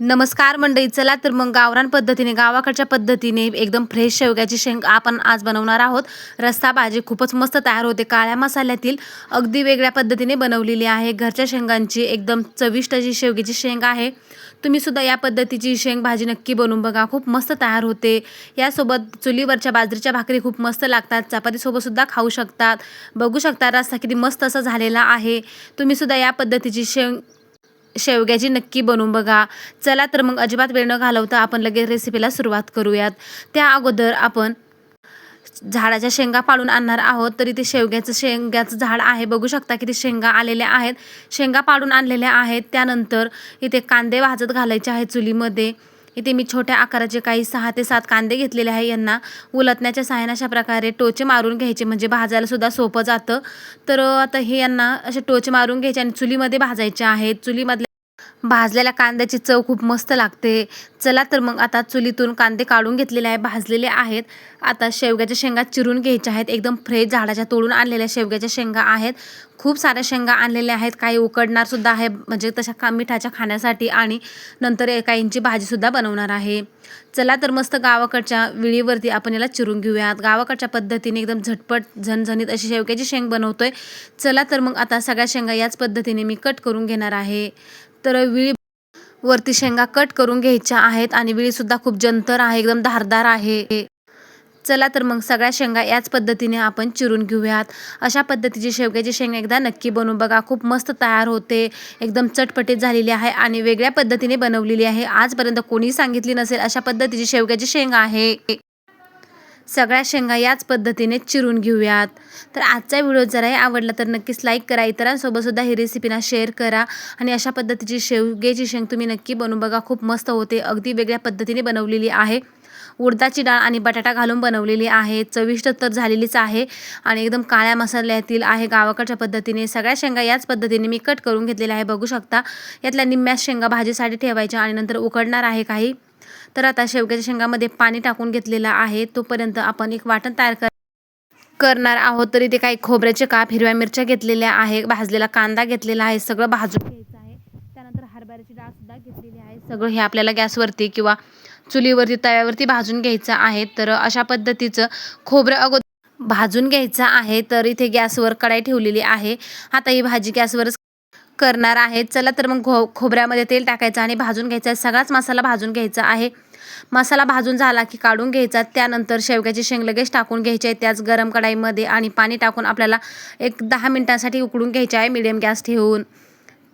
नमस्कार मंडळी चला तर मग गावरान पद्धतीने गावाकडच्या पद्धतीने एकदम फ्रेश शेवग्याची शेंग आपण आज बनवणार आहोत. रस्सा भाजी खूपच मस्त तयार होते. काळ्या मसाल्यातील अगदी वेगळ्या पद्धतीने बनवलेली आहे. घरच्या शेंगांची एकदम चविष्ट अशी शेवग्याची शेंग आहे. तुम्ही सुद्धा या पद्धतीची शेंग भाजी नक्की बनवून बघा. खूप मस्त तयार होते. यासोबत चुलीवरच्या बाजरीच्या भाकरी खूप मस्त लागतात. चपातीसोबत सुद्धा खाऊ शकतात. बघू शकता रस्सा किती मस्त असा झालेला आहे. तुम्ही सुद्धा या पद्धतीची शेंग शेवग्याची नक्की बनवून बघा. चला तर मग अजिबात वेळ न घालवता आपण लगेच रेसिपीला सुरुवात करूयात. त्या अगोदर आपण झाडाच्या शेंगा पाळून आणणार आहोत. तरी ते शेवग्याचं शेंगाचं झाड आहे. बघू शकता की ते शेंगा आलेल्या आहेत. शेंगा पाडून आणलेल्या आहेत. त्यानंतर इथे कांदे भाजत घालायचे आहेत चुलीमध्ये. इथे मी छोट्या आकाराचे काही सहा ते सात कांदे घेतलेले आहे. यांना उलटण्याच्या सहाय्याने अशा प्रकारे टोचे मारून घ्यायचे. म्हणजे भाजायला सुद्धा सोपं जातं. तर आता हे यांना असे टोचे मारून घ्यायचे आणि चुलीमध्ये भाजायचे आहेत चुलीमधल्या भाजलेल्या कांद्याची चव खूप मस्त लागते. चला तर मग आता चुलीतून कांदे काढून घेतलेले आहे भाजलेले आहेत. आता शेवग्याच्या शेंगा चिरून घ्यायच्या आहेत. एकदम फ्रेश झाडाच्या तोडून आणलेल्या शेवग्याच्या शेंगा आहेत. खूप साऱ्या शेंगा आणलेल्या आहेत. काही उकडणारसुद्धा आहे म्हणजे तशा का मिठाच्या खाण्यासाठी आणि नंतर काहींची भाजीसुद्धा बनवणार आहे. चला तर मस्त गावाकडच्या विळीवरती आपण याला चिरून घेऊयात. गावाकडच्या पद्धतीने एकदम झटपट झणझणीत अशी शेवग्याची शेंग बनवतोय. चला तर मग आता सगळ्या शेंगा याच पद्धतीने मी कट करून घेणार आहे. तर विळी वरती शेंगा कट करून घ्यायच्या आहेत आणि विळीसुद्धा खूप जंतर आहे एकदम धारदार आहे. चला तर मग सगळ्या शेंगा याच पद्धतीने आपण चिरून घेऊयात. अशा पद्धतीची शेवग्याची शेंगा एकदा नक्की बनवून बघा. खूप मस्त तयार होते एकदम चटपटीत झालेली आहे आणि वेगळ्या पद्धतीने बनवलेली आहे. आजपर्यंत कोणी सांगितली नसेल अशा पद्धतीची शेवग्याची शेंगा आहे. सगळ्या शेंगा याच पद्धतीने चिरून घेऊयात. तर आजचा व्हिडिओ जराही आवडला तर नक्कीच लाईक करा. इतरांसोबतसुद्धा ही रेसिपीना शेअर करा. आणि अशा पद्धतीची शेवग्याची शेंग तुम्ही नक्की बनवून बघा. खूप मस्त होते. अगदी वेगळ्या पद्धतीने बनवलेली आहे. उडदाची डाळ आणि बटाटा घालून बनवलेली आहे. चविष्ट तर झालेलीच आहे. आणि एकदम काळ्या मसाल्यातील आहे गावाकडच्या पद्धतीने. सगळ्या शेंगा याच पद्धतीने मी कट करून घेतलेल्या आहे. बघू शकता. यातल्या निम्म्या शेंगा भाजीसाठी ठेवायच्या आणि नंतर उकडणार आहे काही. तर आता शेवग्याच्या शेंगामध्ये पाणी टाकून घेतलेलं आहे. तोपर्यंत आपण एक वाटण तयार कर करणार आहोत. तरी ते काही खोबऱ्याचे काप हिरव्या मिरच्या घेतलेल्या आहे भाजलेला कांदा घेतलेला आहे सगळं भाजून घ्यायचं आहे. त्यानंतर हरभऱ्याची डाळ सुद्धा घेतलेली आहे. सगळं हे आपल्याला गॅसवरती किंवा चुलीवरती तव्यावरती भाजून घ्यायचं आहे. तर अशा पद्धतीचं खोबरं अगोदर भाजून घ्यायचं आहे. तर इथे गॅसवर कढाई ठेवलेली आहे. आता ही भाजी गॅसवरच करणार आहे चला तर मग खो खोबऱ्यामध्ये तेल टाकायचं आणि भाजून घ्यायचा आहे. सगळाच मसाला भाजून घ्यायचा आहे. मसाला भाजून झाला की काढून घ्यायचा. त्यानंतर शेवग्याची शेंग लगेच टाकून घ्यायची आहे त्याच गरम कढाईमध्ये आणि पाणी टाकून आपल्याला एक दहा मिनटांसाठी उकडून घ्यायचे आहे मिडियम गॅस ठेवून.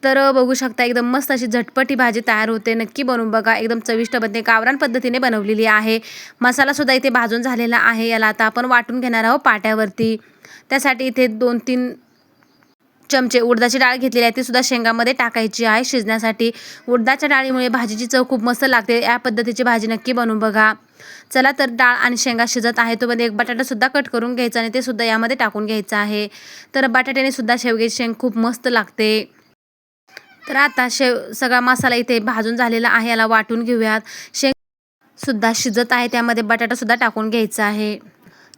तर बघू शकता एकदम मस्त अशी झटपटी भाजी तयार होते. नक्की बनवून बघा. एकदम चविष्ट बनते. गावरान पद्धतीने बनवलेली आहे. मसालासुद्धा इथे भाजून झालेला आहे. याला आता आपण वाटून घेणार आहोत पाट्यावरती. त्यासाठी इथे दोन तीन चमचे उडदाची डाळ घेतलेली आहे ती सुद्धा शेंगामध्ये टाकायची आहे. शिजण्यासाठी उडदाच्या डाळीमुळे भाजीची चव खूप मस्त लागते. या पद्धतीची भाजी नक्की बनवून बघा. चला तर डाळ आणि शेंगा शिजत आहे तो मध्ये एक बटाटासुद्धा कट करून घ्यायचा आणि ते सुद्धा यामध्ये टाकून घ्यायचं आहे. तर बटाट्याने सुद्धा शेवग्याची शेंग खूप मस्त लागते. तर आता शेव सगळा मसाला इथे भाजून झालेला आहे. याला वाटून घेऊयात. शेंग सुद्धा शिजत आहे. त्यामध्ये बटाटासुद्धा टाकून घ्यायचा आहे.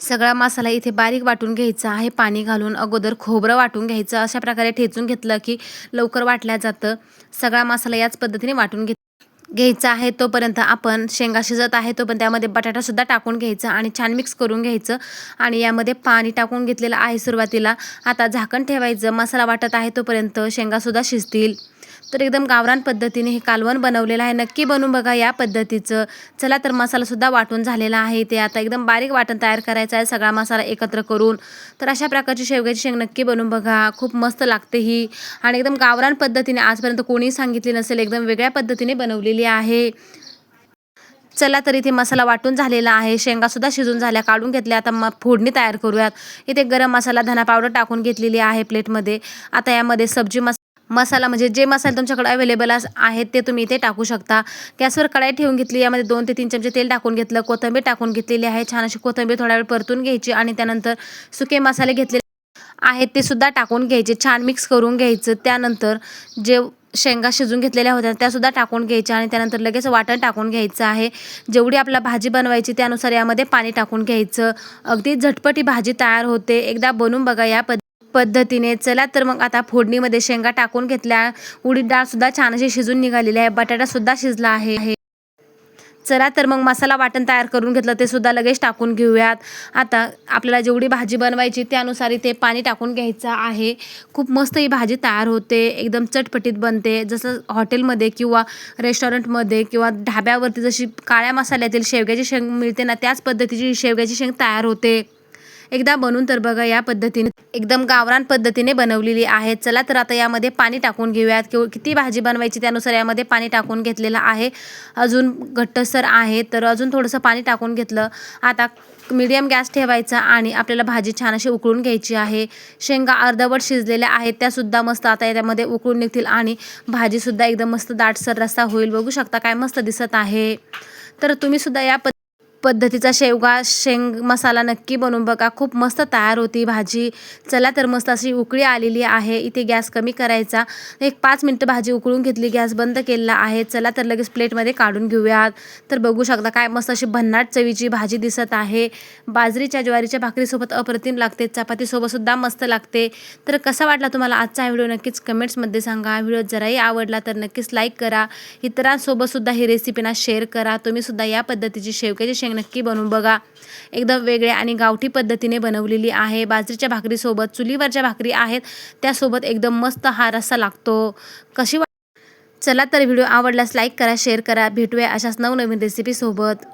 सगळा मसाला इथे बारीक वाटून घ्यायचा आहे पाणी घालून अगोदर खोबरं वाटून घ्यायचं. अशा प्रकारे ठेचून घेतलं की लवकर वाटल्या जातं. सगळा मसाला याच पद्धतीने वाटून घेत घ्यायचा आहे तोपर्यंत आपण शेंगा शिजत आहे तोपर्यंत त्यामध्ये बटाटासुद्धा टाकून घ्यायचा आणि छान मिक्स करून घ्यायचं. आणि यामध्ये पाणी टाकून घेतलेलं आहे सुरुवातीला. आता झाकण ठेवायचं. मसाला वाटत आहे तोपर्यंत शेंगासुद्धा शिजतील. तर एकदम गावरान पद्धतीने हे कालवण बनवलेलं आहे. नक्की बनवून बघा या पद्धतीचं. चला तर मसालासुद्धा वाटून झालेला आहे ते. आता एकदम बारीक वाटण तयार करायचं आहे. सगळा मसाला एकत्र करून. तर अशा प्रकारची शेवग्याची शेंग नक्की बनवून बघा. खूप मस्त लागते ही. आणि एकदम गावरान पद्धतीने आजपर्यंत कोणीही सांगितली नसेल एकदम वेगळ्या पद्धतीने बनवलेली आहे. चला तर इथे मसाला वाटून झालेला आहे. शेंगासुद्धा शिजून झाल्या. काढून घेतल्या. आता मग फोडणी तयार करूयात. इथे गरम मसाला धना पावडर टाकून घेतलेली आहे प्लेटमध्ये. आता यामध्ये सब्जी मसाला मसाला म्हणजे जे मसाले तुमच्याकडे अवेलेबल आहेत ते तुम्ही इथे टाकू शकता. गॅसवर कढाई ठेवून घेतली यामध्ये दोन ते तीन चमचे तेल टाकून घेतलं कोथिंबीर टाकून घेतलेली आहे छान अशी कोथिंबीर थोडा वेळ परतून घ्यायची आणि त्यानंतर सुके मसाले घेतले आहेत ते सुद्धा टाकून घ्यायचे छान मिक्स करून घ्यायचं. त्यानंतर जे शेंगा शिजून घेतलेल्या होत्या त्यासुद्धा टाकून घ्यायच्या आणि त्यानंतर लगेच वाटण टाकून घ्यायचं आहे. जेवढी आपला भाजी बनवायची त्यानुसार यामध्ये पाणी टाकून घ्यायचं. अगदी झटपटी भाजी तयार होते. एकदा बनवून बघा या पद पद्धतीने चला तर मग आता फोडणीमध्ये शेंगा टाकून घेतल्या. उडीद डाळ सुद्धा छान अशी शिजून निघालेली आहे. बटाटा सुद्धा शिजला आहे. चला तर मग मसाला वाटण तयार करून घेतलं ते सुद्धा लगेच टाकून घेऊयात. आता आपल्याला जेवढी भाजी बनवायची त्यानुसार इथे पाणी टाकून घ्यायचं आहे. खूप मस्त ही भाजी तयार होते. एकदम चटपटीत बनते. जसं हॉटेलमध्ये किंवा रेस्टॉरंटमध्ये किंवा ढाब्यावरती जशी काळ्या मसाल्यातील शेवग्याची शेंग मिळते ना त्याच पद्धतीची शेवग्याची शेंग तयार होते. एकदा बनवून तर बघा या पद्धतीने एकदम गावरान पद्धतीने बनवलेली आहे. चला तर आता यामध्ये पाणी टाकून घेऊयात. किंवा किती भाजी बनवायची त्यानुसार यामध्ये पाणी टाकून घेतलेलं आहे. अजून घट्टसर आहे तर अजून थोडंसं पाणी टाकून घेतलं. आता मीडियम गॅस ठेवायचा आणि आपल्याला भाजी छान अशी उकळून घ्यायची आहे. शेंगा अर्धवट शिजलेल्या आहेत त्यासुद्धा मस्त आता यामध्ये उकळून निघतील आणि भाजीसुद्धा एकदम मस्त दाटसर रस्ता होईल. बघू शकता काय मस्त दिसत आहे. तर तुम्हीसुद्धा या पद्ध पद्धतीचा शेवगा शेंग मसाला नक्की बनवून बघा. खूप मस्त तयार होती भाजी. चला तर मस्त अशी उकळी आलेली आहे. इथे गॅस कमी करायचा. एक पाच मिनटं भाजी उकळून घेतली. गॅस बंद केलेला आहे. चला तर लगेच प्लेटमध्ये काढून घेऊयात. तर बघू शकता काय मस्त अशी भन्नाट चवीची भाजी दिसत आहे. बाजरीच्या ज्वारीच्या भाकरीसोबत अप्रतिम लागते. चपातीसोबतसुद्धा मस्त लागते. तर कसा वाटला तुम्हाला आजचा हा व्हिडिओ? नक्कीच कमेंट्समध्ये सांगा. व्हिडिओ जराही आवडला तर नक्कीच लाईक करा. इतरांसोबतसुद्धा ही रेसिपीना शेअर करा. तुम्हीसुद्धा या पद्धतीची शेवग्याची शेंग नक्की बनवून बघा. एकदम वेगळ्या आणि गावठी पद्धतीने बनवलेली आहे. बाजरीच्या भाकरीसोबत चुलीवरच्या भाकरी आहेत. त्यासोबत एकदम मस्त हा रस्सा लागतो. कशी चला तर व्हिडिओ आवडल्यास लाईक करा शेअर करा. भेटूया अशाच नवनवीन रेसिपीसोबत